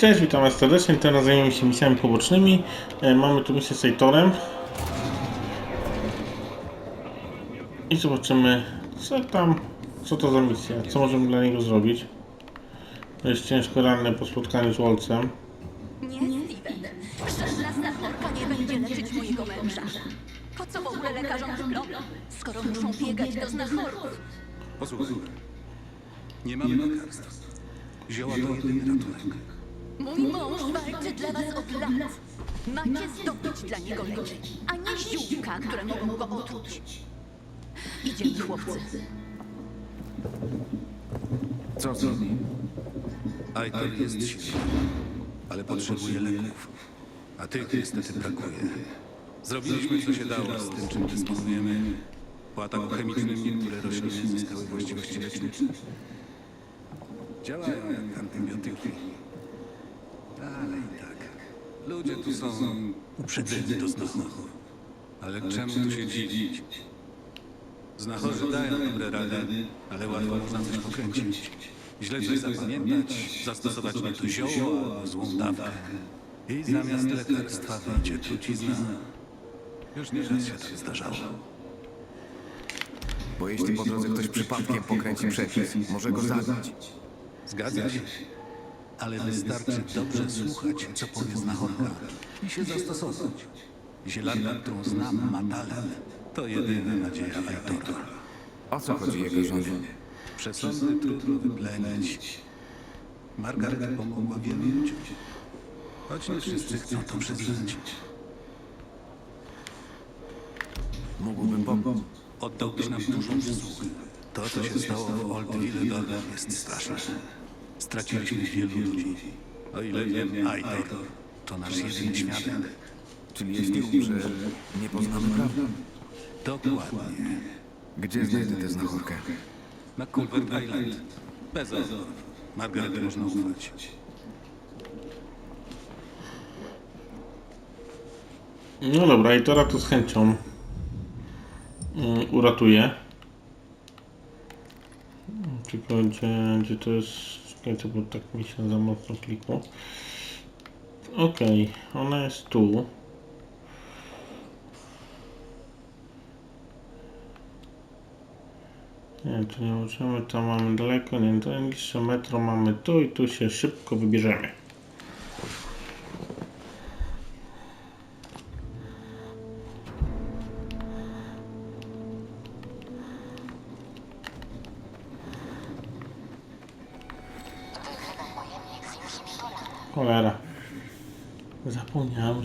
Cześć, witam Was serdecznie. Teraz zajmiemy się misjami pobocznymi. E, Mamy tu misję z Sejtorem. I zobaczymy, co tam, co to za misja, co możemy dla niego zrobić. Jest ciężko ranny po spotkaniu z Wolcem. Nie, Steven. Żadna znachorka nie będzie leczyć mojego męża. Po co w ogóle lekarzom dyplom, skoro muszą biegać do znachorków? Posłuchaj. Nie mamy lekarstw. Zioła to jedyny ratunek. Mój mąż walczy dla was od lat. Macie zdobyć dla niego leki, a nie ziółka, które mogą go otruć. Idziemy, chłopcy. Co z nim? Aitor jest silny, ale potrzebuje leków. A tych niestety brakuje. Zrobiliśmy co się dało z tym, czym dysponujemy. Po ataku chemicznym niektóre rośliny zyskały właściwości lecznicze. Działają jak antybiotyki. Ale i tak. Ludzie tu są uprzedzeni do znachorów. Ale czemu tu się dziwić? Znachorzy dają dobre rady, ale łatwo można coś pokręcić. Źle coś zapamiętać, zastosować nie to zioło albo złą dawkę. I zamiast lekarstwa wyjdzie trucizna. Już nieraz się tak zdarzało. Bo jeśli po drodze ktoś przypadkiem pokręci przepis, może go zabić. Zgadza się. Ale wystarczy dobrze słuchać, co powie znachorka i się zastosować. Zielarka, którą znam, ma talent. To jedyna nadzieja Aitora. O co chodzi jego żonie? Przesądy trudno wyplenić. Margaret pomogła wielu ludziom. Choć nie wszyscy chcą to przyznać. Mógłbym pomóc. Oddałbyś nam dużą przysługę. To, co się stało w Old Villedor jest straszne. Straciliśmy wielu ludzi. O ile wiem, Aitor to nasz jedyny świadek. Czyli jeśli umrze, nie poznamy prawdy. Dokładnie. Gdzie znajdę tę znachorkę? Na Culver Island. Bez obaw. Margaret można ufać. No dobra, i teraz to z chęcią mm, uratuję. Tylko gdzie, gdzie to jest... Czekajcie, bo tak mi się za mocno klikło. Okej, ona jest tu. Nie, tu nie możemy, tam mamy daleko, nie, to najbliższe metro mamy tu i tu się szybko wybierzemy.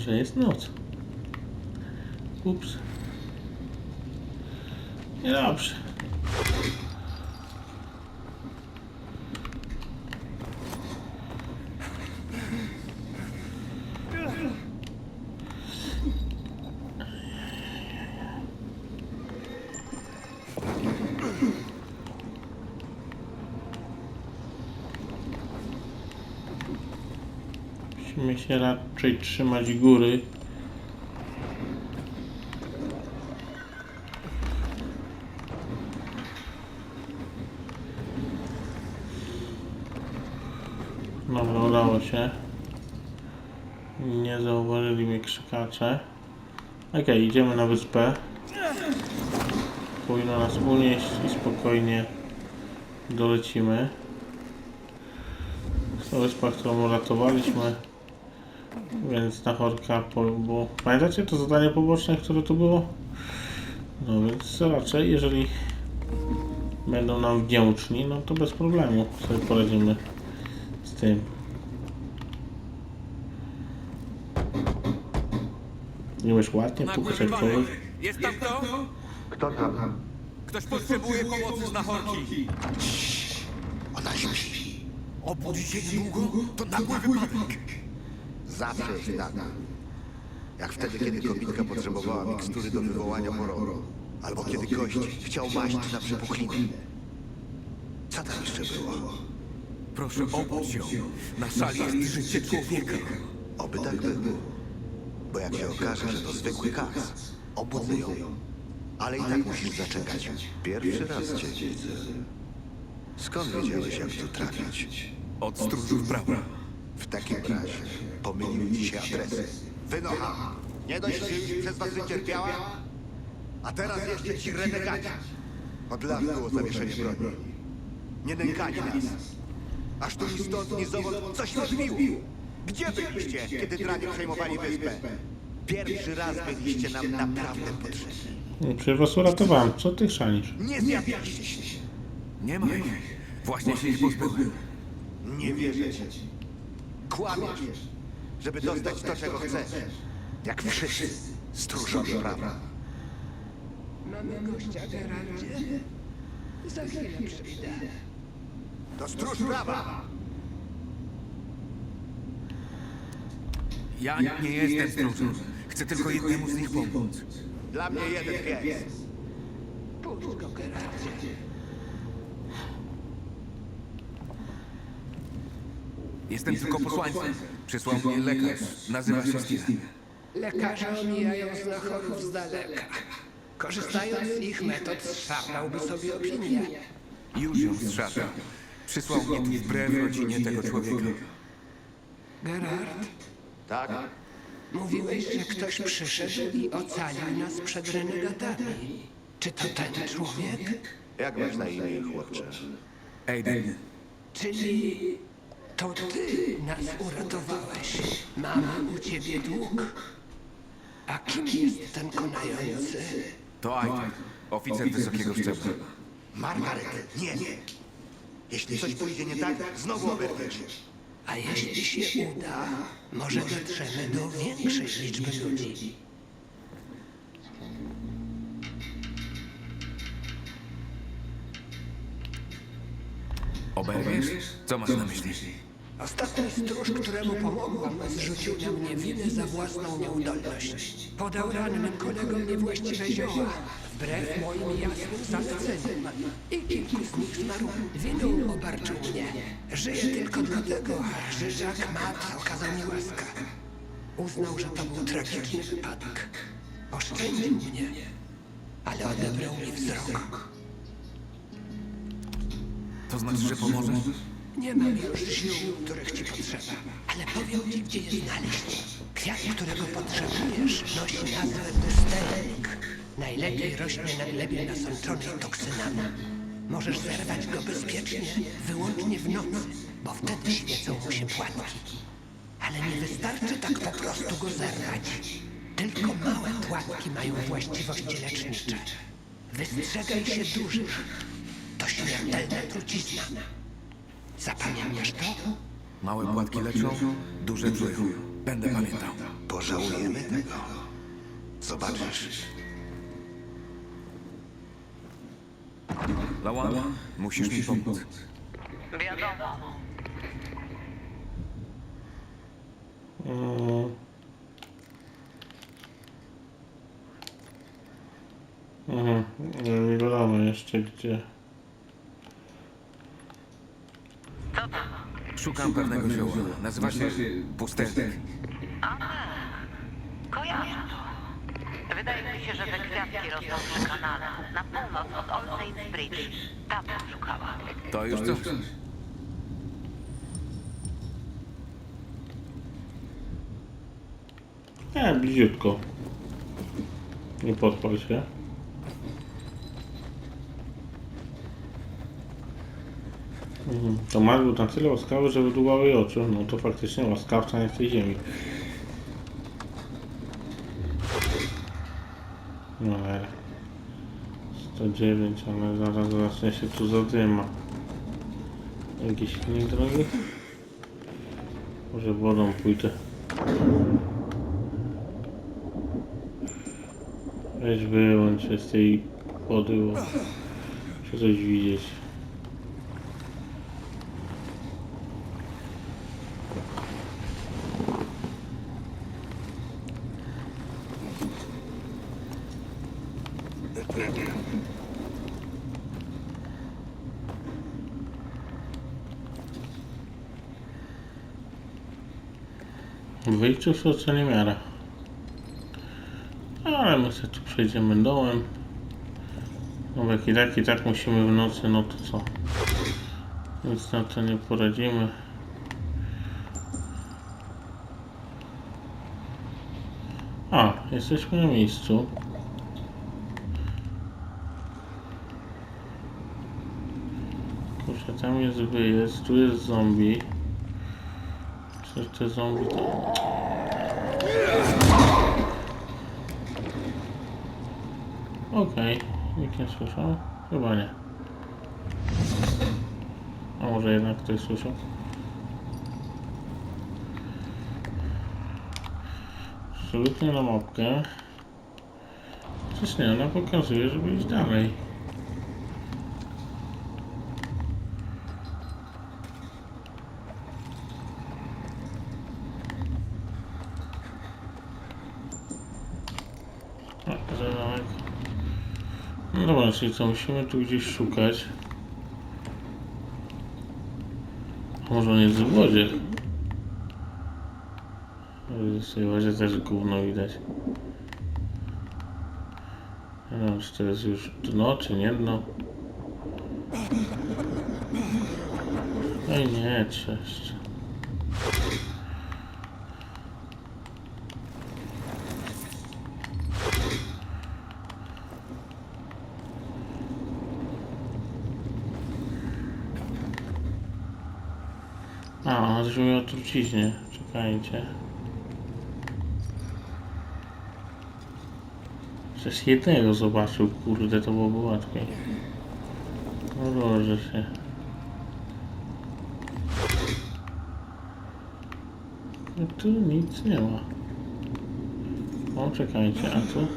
Że jest noc. Ups. Niedobrze. Musimy się raczej trzymać góry. Dobra, udało się. Nie zauważyli mnie krzykacze. Okej, idziemy na wyspę. Powinno nas unieść i spokojnie dolecimy. To wyspa, którą uratowaliśmy. Więc Nachorka po, bo Pamiętacie to zadanie poboczne, które tu było? No więc raczej, jeżeli będą nam wdzięczni, no to bez problemu sobie poradzimy z tym. Nie umiesz ładnie pukać jak człowiek? Jest tam kto? Kto tam? Ktoś potrzebuje pomocy z nachorki. Ona śpi. Obudzić się niedługo? To nagły wypadek. Zawsze jest tak. Jak wtedy, kiedy kobitka potrzebowała mikstury do wywołania mororu. Albo kiedy gość chciał maść na przepuklinę. Co tam jeszcze było? Proszę obudź ją. Na szali jest życie człowieka. Oby tak było. Bo jak się okaże, że to zwykły kas, obudzę ją. Ale i tak musisz zaczekać. Pierwszy raz cię widzę. Skąd wiedziałeś, jak tu trafić? Od stróżów prawa. W takim razie pomyliły ci się adresy. Wynocha! Nie dość, że już przez was wycierpiała? A teraz jeszcze ci renegaci. Od lat było zawieszenie broni. Nie nękali nas. Aż tu ni stąd, zowąd coś odbiło. Gdzie byliście, kiedy dranie przejmowali wyspę? Pierwszy raz byliście nam naprawdę potrzebni. Przecież was uratowałem. Co ty chrzanisz? Nie zjawiliście się. Nie ma ich. Właśnie się ich pozbyłem. Nie wierzę ci. Kłamiesz, żeby dostać to, czego chcesz. Jak wszyscy stróżowie prawa. Mamy gościa, Geraldzie. Za chwilę przyjdę. To stróż prawa! Ja nie jestem stróżem. Chcę tylko jednemu z nich pomóc. Dla mnie jeden pies. Puść go, Geraldzie. Jestem tylko posłańcem. Przysłał mnie lekarz. Nazywa się Steven. Lekarze omijają znachorów z daleka. Korzystając z ich metod, szarpałby sobie opinię. Już ją zszatał. Przysłał mnie tu wbrew rodzinie tego człowieka. Gerard, Tak? mówiłeś, że ktoś przyszedł i ocalił nas przed renegatami. Czy to ten człowiek? Jak masz na imię, chłopcze? Aiden, Czyli to ty nas uratowałeś. Mamy u ciebie dług. A kim jest ten konający? to Aiden. Oficer wysokiego szczebla. Margaret, nie, nie. Jeśli coś pójdzie nie tak, znowu oberwiesz. A jeśli się uda, może dotrzemy do większej liczby ludzi. Oberwiesz? Co masz na myśli? Ostatni stróż, któremu pomogłam, zrzucił na mnie winę za własną nieudolność. Podał rannym kolegom niewłaściwe zioła, wbrew moim jasnym zaleceniom. I kilku z nich zmarło. Winą obarczył mnie. Żyję tylko dlatego, że Jacques Mat okazał mi łaskę. Uznał, że to był tragiczny wypadek. Oszczędził mnie, ale odebrał mi wzrok. To znaczy, że pomożesz? Nie mam już ziół, których ci potrzeba, ale powiem ci, gdzie je znaleźć. Kwiat, którego potrzebujesz, nosi nazwę pustelnik. Najlepiej rośnie na glebie nasączonej toksynami. Możesz zerwać go bezpiecznie, wyłącznie w nocy, bo wtedy świecą mu się płatki. Ale nie wystarczy tak po prostu go zerwać. Tylko małe płatki mają właściwości lecznicze. Wystrzegaj się dużych. To śmiertelna trucizna. Zapamiętasz to? Małe płatki leczą, duże czują. Będę pamiętał. Pożałujemy tego. Zobaczysz. Lawan, musisz mi pomóc. Wiadomo. Mm. Mhm. Nie wiadomo jeszcze gdzie. Szukam pewnego zioła. Nazywa się pustelnik. Kojarzę to. Wydaje mi się, że te kwiatki rosną przy kanale, na północ od Old Saints Bridge. Tam szukała. To już coś. Nie, bliziutko. Nie podpal się. Mhm. To Mark był na tyle łaskawy, że wydłubał jej oczy. No to faktycznie łaskawca nie w tej ziemi. No ale... 109, ale zaraz zacznie się tu zadyma. Jakiś silnik drogi? Może wodą pójdę. Weź wyłącz się z tej wody, bo chcę coś widzieć. czy w Solcelimiarach. Ale my sobie tu przejdziemy dołem. No jak i tak, i tak musimy w nocy, no to co? Nic na to nie poradzimy. A, jesteśmy na miejscu. Kurczę, tam jest wyjazd, tu jest zombie. Coś te zombie... To... Okej, nikt nie słyszał? Chyba nie. A może jednak ktoś słyszał? Absolutnie na mapkę. Przecież nie, ona pokazuje, żeby iść dalej. O, zamek. No dobra, czyli co, musimy tu gdzieś szukać. Może on jest w wodzie? W tej wodzie też gówno widać. Nie wiem, czy to jest już dno, czy nie dno. Oj nie, cześć. A, ona coś mówi o truciźnie. Czekajcie. Przecież jednego zobaczył, kurde, to byłoby łatwiej. No dobrze się. No tu nic nie ma. O, czekajcie, a tu?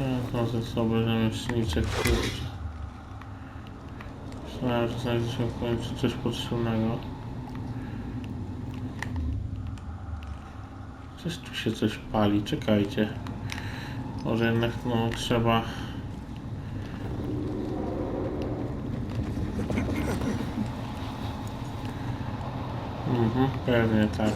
Ja rzemieślniczek, kurczę. Myślałem, że znajdzie się w końcu coś potrzebnego. Coś tu się coś pali, czekajcie. Może jednak no trzeba... Mhm, pewnie tak.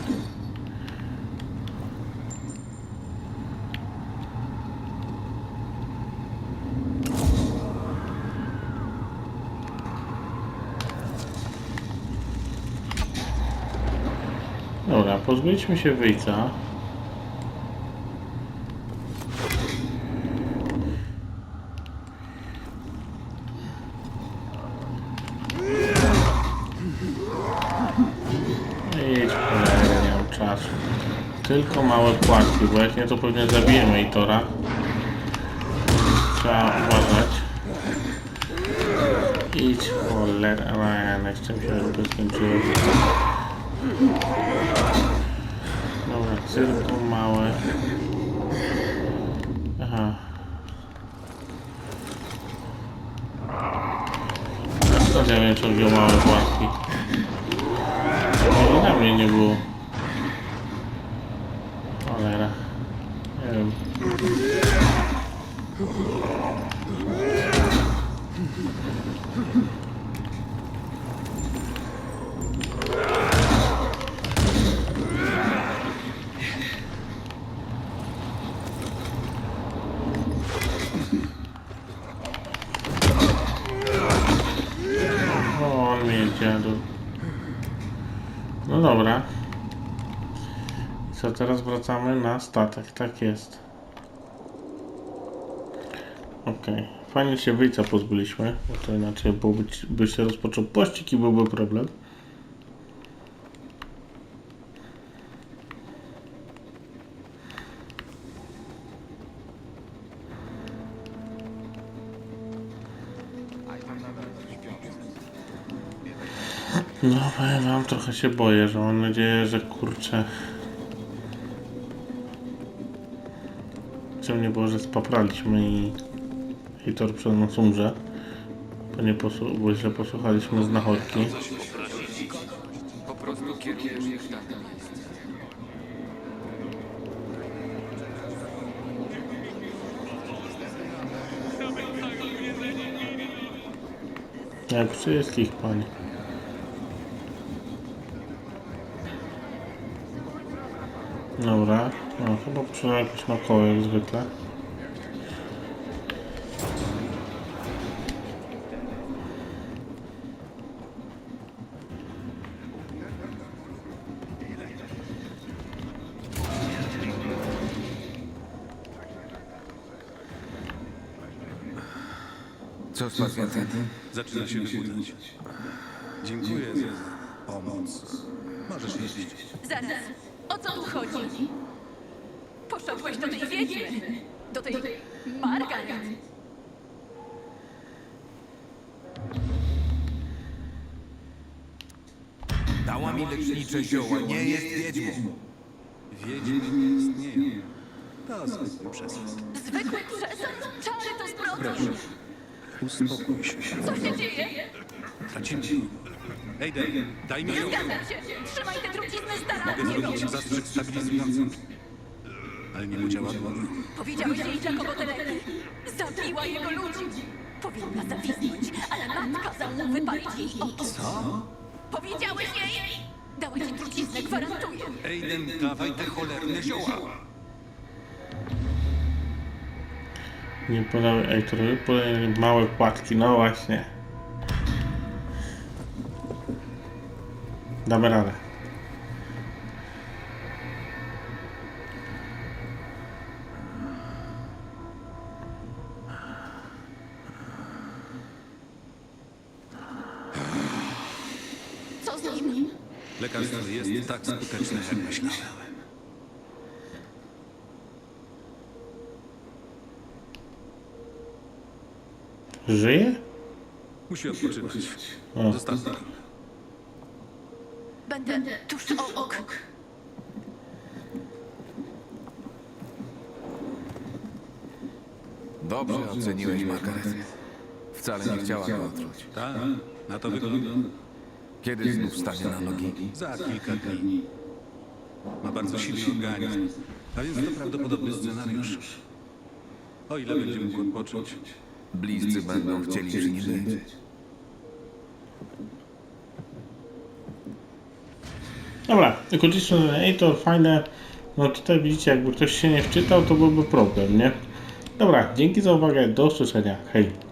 Dobra, pozbyliśmy się wyjca. Idź, cholera, nie mam czasu. Tylko małe płatki, bo jak nie to pewnie zabijemy Itora. Trzeba uważać. Idź, cholera, a ja jeszcze mi się skończyło. Dobra, tylko małe. Aha. Ja wiem, czy on wziął małe? No, na mnie nie było. Cholera. Nie wiem. O, on mnie dziadu. No dobra. Co, teraz wracamy na statek, tak jest. Okej. Fajnie się wyjca pozbyliśmy, bo to inaczej byłby, by się rozpoczął pościg i byłby problem. No, powiem wam, trochę się boję, że mam nadzieję, że kurczę... Czemu nie było, że spapraliśmy i... i tor przed nas umrze. Bo nie posłu- bo źle posłuchaliśmy znachorki. Po prostu kierujesz ich w dane miejsce. Jak wszystkich, panie. Dobra, no chyba potrzeba jakiś makoły jak zwykle. Co z pacjentem? Zaczyna się wybudzać. Dziękuję za pomoc. Możesz jeździć. Zaraz o co tu chodzi? Poszedłeś do tej wiedźmy, do tej Margaret. Dała mi lecznicze zioła, nie jest wiedźmą. Wiedźmy nie istnieją. To zwykły przesad. Zwykły przesad, czary to zbrodni. Proszę, uspokój się. Co się dzieje? Tracimy. Ejden, daj mi Nie ją. zgadzam się. Trzymaj Mogę zrobić zastrzyk stabilizujący. Ale nie podziała dłoń. Powiedziałeś jej, dla kogo te leki. Zabiła jego ludzi. Powinna zawisnąć, ale matka kazał mu wypalić jej oczy. Co? Powiedziałeś jej? Dała ci truciznę, gwarantuję. Ejden, dawaj te cholerne zioła. Nie podały, ej, to podały małe płatki, no właśnie. Damy radę. Lekarstwo jest tak skuteczne, jak myślałem. Żyje? Musi odpoczywać. O. Zostawmy. Będę tuż obok. Dobrze oceniłeś Margaret. Wcale nie chciała go otruć. Tak, na to wygląda. Kiedy znów stanie na nogi? Za kilka dni. Ma bardzo silny organizm, a więc to prawdopodobny scenariusz. O ile będzie mógł odpocząć. Bliscy będą chcieli przy nim być. Dobra, ekologiczne zadanie, to fajne. No tutaj widzicie, jakby ktoś się nie wczytał, to byłby problem, nie? Dobra, dzięki za uwagę, do usłyszenia, hej.